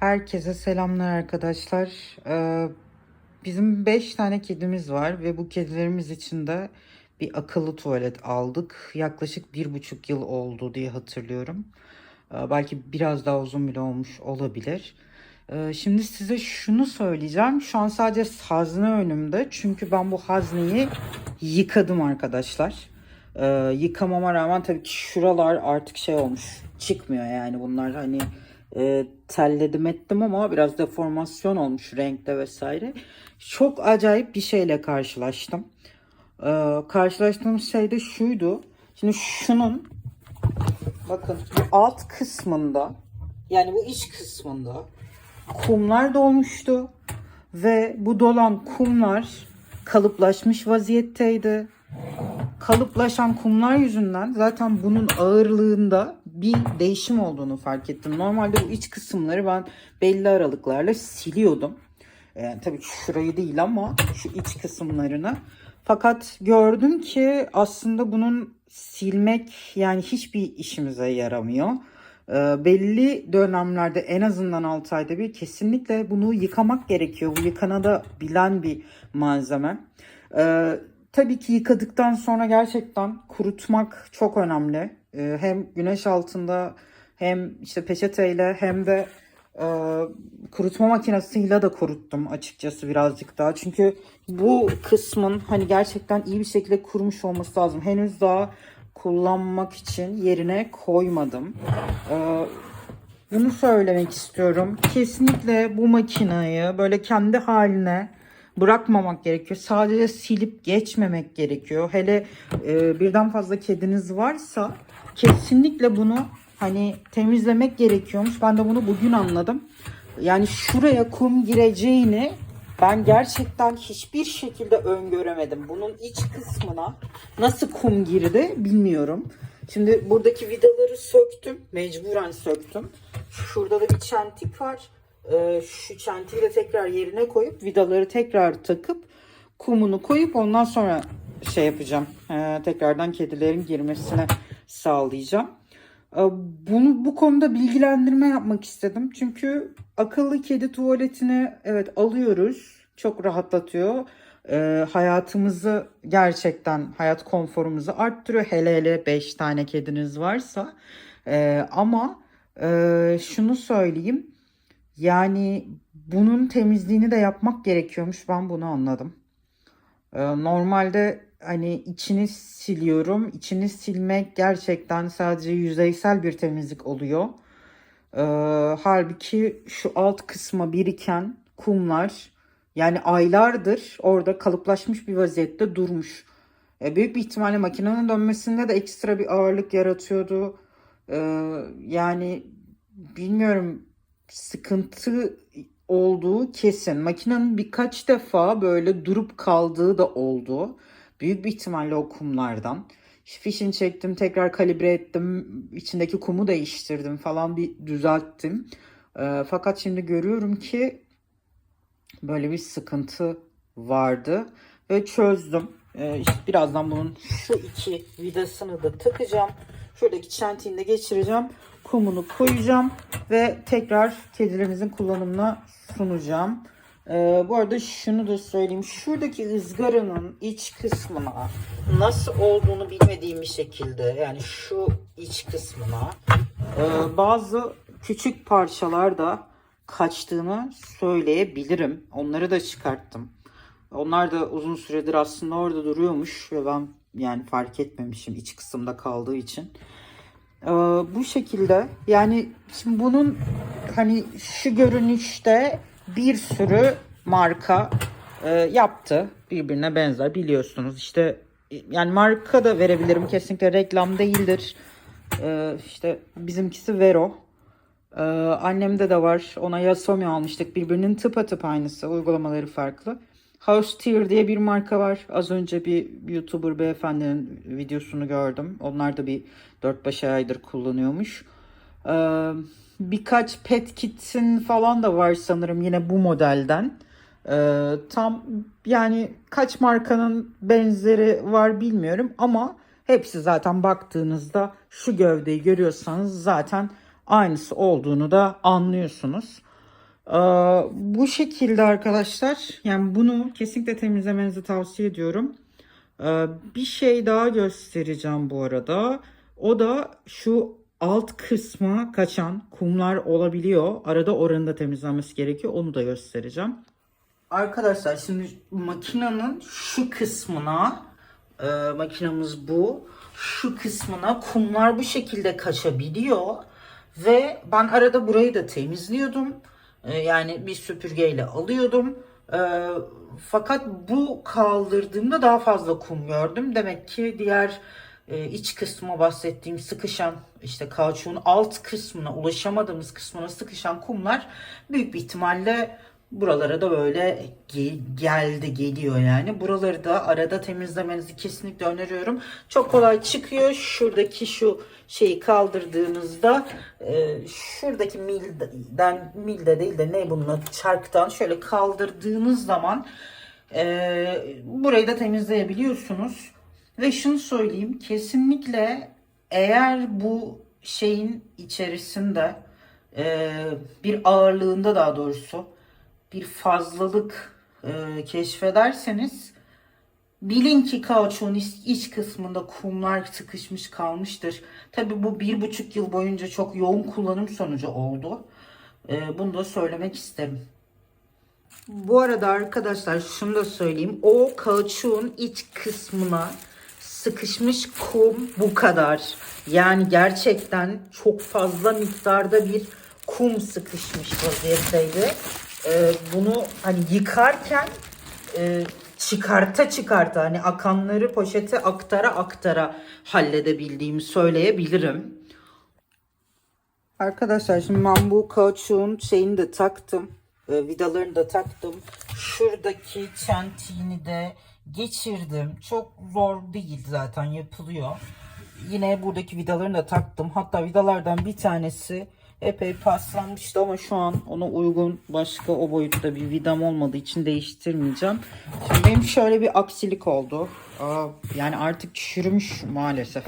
Herkese selamlar arkadaşlar. Ee, bizim 5 tane kedimiz var ve bu kedilerimiz için de bir akıllı tuvalet aldık. Yaklaşık bir buçuk yıl oldu diye hatırlıyorum. Ee, belki biraz daha uzun bile olmuş olabilir. Ee, şimdi size şunu söyleyeceğim. Şu an sadece hazne önümde. Çünkü ben bu hazneyi yıkadım arkadaşlar. Ee, yıkamama rağmen tabii ki şuralar artık şey olmuş. Çıkmıyor yani bunlar hani e, telledim ettim ama biraz deformasyon olmuş renkte vesaire. Çok acayip bir şeyle karşılaştım. Ee, karşılaştığım şey de şuydu. Şimdi şunun bakın alt kısmında yani bu iç kısmında kumlar dolmuştu ve bu dolan kumlar kalıplaşmış vaziyetteydi kalıplaşan kumlar yüzünden zaten bunun ağırlığında bir değişim olduğunu fark ettim. Normalde bu iç kısımları ben belli aralıklarla siliyordum. Yani tabii şurayı değil ama şu iç kısımlarını. Fakat gördüm ki aslında bunun silmek yani hiçbir işimize yaramıyor. Ee, belli dönemlerde en azından 6 ayda bir kesinlikle bunu yıkamak gerekiyor. Bu yıkanada bilen bir malzeme. Ee, tabii ki yıkadıktan sonra gerçekten kurutmak çok önemli. Ee, hem güneş altında hem işte peçeteyle hem de e, kurutma makinesiyle de kuruttum açıkçası birazcık daha. Çünkü bu kısmın hani gerçekten iyi bir şekilde kurumuş olması lazım. Henüz daha kullanmak için yerine koymadım. Ee, bunu söylemek istiyorum. Kesinlikle bu makinayı böyle kendi haline bırakmamak gerekiyor. Sadece silip geçmemek gerekiyor. Hele e, birden fazla kediniz varsa kesinlikle bunu hani temizlemek gerekiyormuş. Ben de bunu bugün anladım. Yani şuraya kum gireceğini ben gerçekten hiçbir şekilde öngöremedim. Bunun iç kısmına nasıl kum girdi bilmiyorum. Şimdi buradaki vidaları söktüm. Mecburen söktüm. Şurada da bir çentik var. Ee, şu çentiği de tekrar yerine koyup vidaları tekrar takıp kumunu koyup ondan sonra şey yapacağım. Ee, tekrardan kedilerin girmesine sağlayacağım. Ee, Bunu bu konuda bilgilendirme yapmak istedim. Çünkü akıllı kedi tuvaletini evet alıyoruz. Çok rahatlatıyor. Ee, hayatımızı gerçekten hayat konforumuzu arttırıyor. Hele hele 5 tane kediniz varsa. Ee, ama e, şunu söyleyeyim. Yani bunun temizliğini de yapmak gerekiyormuş. Ben bunu anladım. Ee, Normalde hani içini siliyorum. İçini silmek gerçekten sadece yüzeysel bir temizlik oluyor. Ee, halbuki şu alt kısma biriken kumlar yani aylardır orada kalıplaşmış bir vaziyette durmuş. Ee, büyük bir ihtimalle makinenin dönmesinde de ekstra bir ağırlık yaratıyordu. Ee, yani bilmiyorum sıkıntı olduğu kesin. Makinenin birkaç defa böyle durup kaldığı da oldu. Büyük bir ihtimalle o kumlardan. Fişini çektim, tekrar kalibre ettim, içindeki kumu değiştirdim falan bir düzelttim. Ee, fakat şimdi görüyorum ki böyle bir sıkıntı vardı ve çözdüm. İşte birazdan bunun şu iki vidasını da takacağım. Şuradaki çentiğini de geçireceğim. Kumunu koyacağım ve tekrar kedilerimizin kullanımına sunacağım. Ee, bu arada şunu da söyleyeyim. Şuradaki ızgaranın iç kısmına nasıl olduğunu bilmediğim bir şekilde yani şu iç kısmına e, bazı küçük parçalar da kaçtığını söyleyebilirim. Onları da çıkarttım. Onlar da uzun süredir aslında orada duruyormuş ve ben yani fark etmemişim iç kısımda kaldığı için. Ee, bu şekilde. Yani şimdi bunun hani şu görünüşte bir sürü marka e, yaptı. Birbirine benzer. Biliyorsunuz işte yani marka da verebilirim. Kesinlikle reklam değildir. Ee, işte bizimkisi Vero. Ee, annemde de var. Ona Yasomi almıştık. Birbirinin tıpatıp aynısı. Uygulamaları farklı House Tier diye bir marka var. Az önce bir YouTuber beyefendinin videosunu gördüm. Onlar da bir 4-5 aydır kullanıyormuş. Ee, birkaç pet kit'in falan da var sanırım yine bu modelden. Ee, tam yani kaç markanın benzeri var bilmiyorum ama hepsi zaten baktığınızda şu gövdeyi görüyorsanız zaten aynısı olduğunu da anlıyorsunuz. Bu şekilde arkadaşlar. Yani bunu kesinlikle temizlemenizi tavsiye ediyorum. Bir şey daha göstereceğim bu arada. O da şu alt kısma kaçan kumlar olabiliyor. Arada oranın da temizlenmesi gerekiyor. Onu da göstereceğim. Arkadaşlar şimdi makinenin şu kısmına e, makinamız bu. Şu kısmına kumlar bu şekilde kaçabiliyor. Ve ben arada burayı da temizliyordum. E, yani bir süpürgeyle alıyordum. E, fakat bu kaldırdığımda daha fazla kum gördüm. Demek ki diğer e, iç kısma bahsettiğim sıkışan işte kauçuğun alt kısmına ulaşamadığımız kısmına sıkışan kumlar büyük bir ihtimalle buralara da böyle ge- geldi geliyor yani. Buraları da arada temizlemenizi kesinlikle öneriyorum. Çok kolay çıkıyor. Şuradaki şu şeyi kaldırdığınızda e, şuradaki milden milde değil de ne bunun çarktan şöyle kaldırdığınız zaman e, burayı da temizleyebiliyorsunuz. Ve şunu söyleyeyim kesinlikle eğer bu şeyin içerisinde e, bir ağırlığında daha doğrusu bir fazlalık e, keşfederseniz bilin ki kauçuğun iç, iç kısmında kumlar sıkışmış kalmıştır. Tabi bu bir buçuk yıl boyunca çok yoğun kullanım sonucu oldu. E, bunu da söylemek isterim. Bu arada arkadaşlar şunu da söyleyeyim. O kauçuğun iç kısmına sıkışmış kum bu kadar. Yani gerçekten çok fazla miktarda bir kum sıkışmış vaziyetteydi. Ee, bunu hani yıkarken e, çıkarta çıkarta hani akanları poşete aktara aktara halledebildiğimi söyleyebilirim. Arkadaşlar şimdi ben bu kauçuğun şeyini de taktım. E, vidalarını da taktım. Şuradaki çentiğini de geçirdim. Çok zor değil zaten yapılıyor. Yine buradaki vidalarını da taktım. Hatta vidalardan bir tanesi epey paslanmıştı ama şu an ona uygun başka o boyutta bir vidam olmadığı için değiştirmeyeceğim. Şimdi benim şöyle bir aksilik oldu. Aa, yani artık çürümüş maalesef.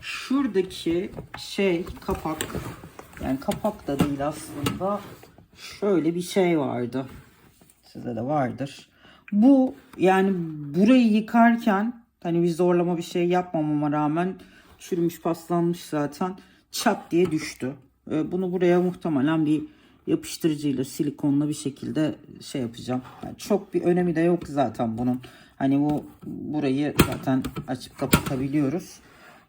Şuradaki şey kapak yani kapak da değil aslında. Şöyle bir şey vardı. Size de vardır. Bu yani burayı yıkarken hani bir zorlama bir şey yapmamama rağmen çürümüş paslanmış zaten çat diye düştü. Ee, Bunu buraya muhtemelen bir yapıştırıcıyla silikonla bir şekilde şey yapacağım. Yani çok bir önemi de yok zaten bunun. Hani bu burayı zaten açıp kapatabiliyoruz.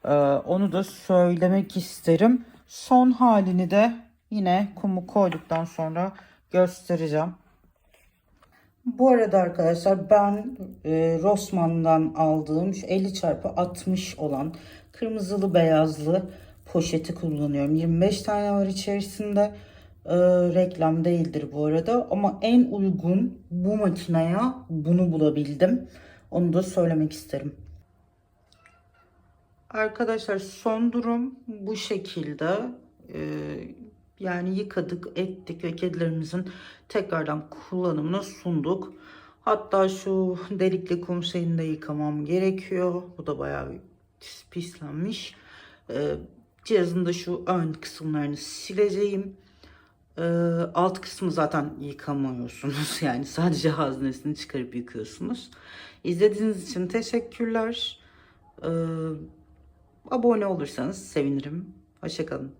Ee, onu da söylemek isterim. Son halini de yine kumu koyduktan sonra göstereceğim. Bu arada arkadaşlar ben e, Rossmann'dan aldığım şu 50 çarpı 60 olan kırmızılı beyazlı poşeti kullanıyorum. 25 tane var içerisinde. E, reklam değildir bu arada ama en uygun bu makineye bunu bulabildim. Onu da söylemek isterim. Arkadaşlar son durum bu şekilde. Ee, yani yıkadık, ettik ve kedilerimizin tekrardan kullanımına sunduk. Hatta şu delikli kum şeyini de yıkamam gerekiyor. Bu da bayağı pislenmiş. Ee, cihazın da şu ön kısımlarını sileceğim. Ee, alt kısmı zaten yıkamıyorsunuz. Yani sadece haznesini çıkarıp yıkıyorsunuz. İzlediğiniz için teşekkürler. Ee, abone olursanız sevinirim. Hoşçakalın.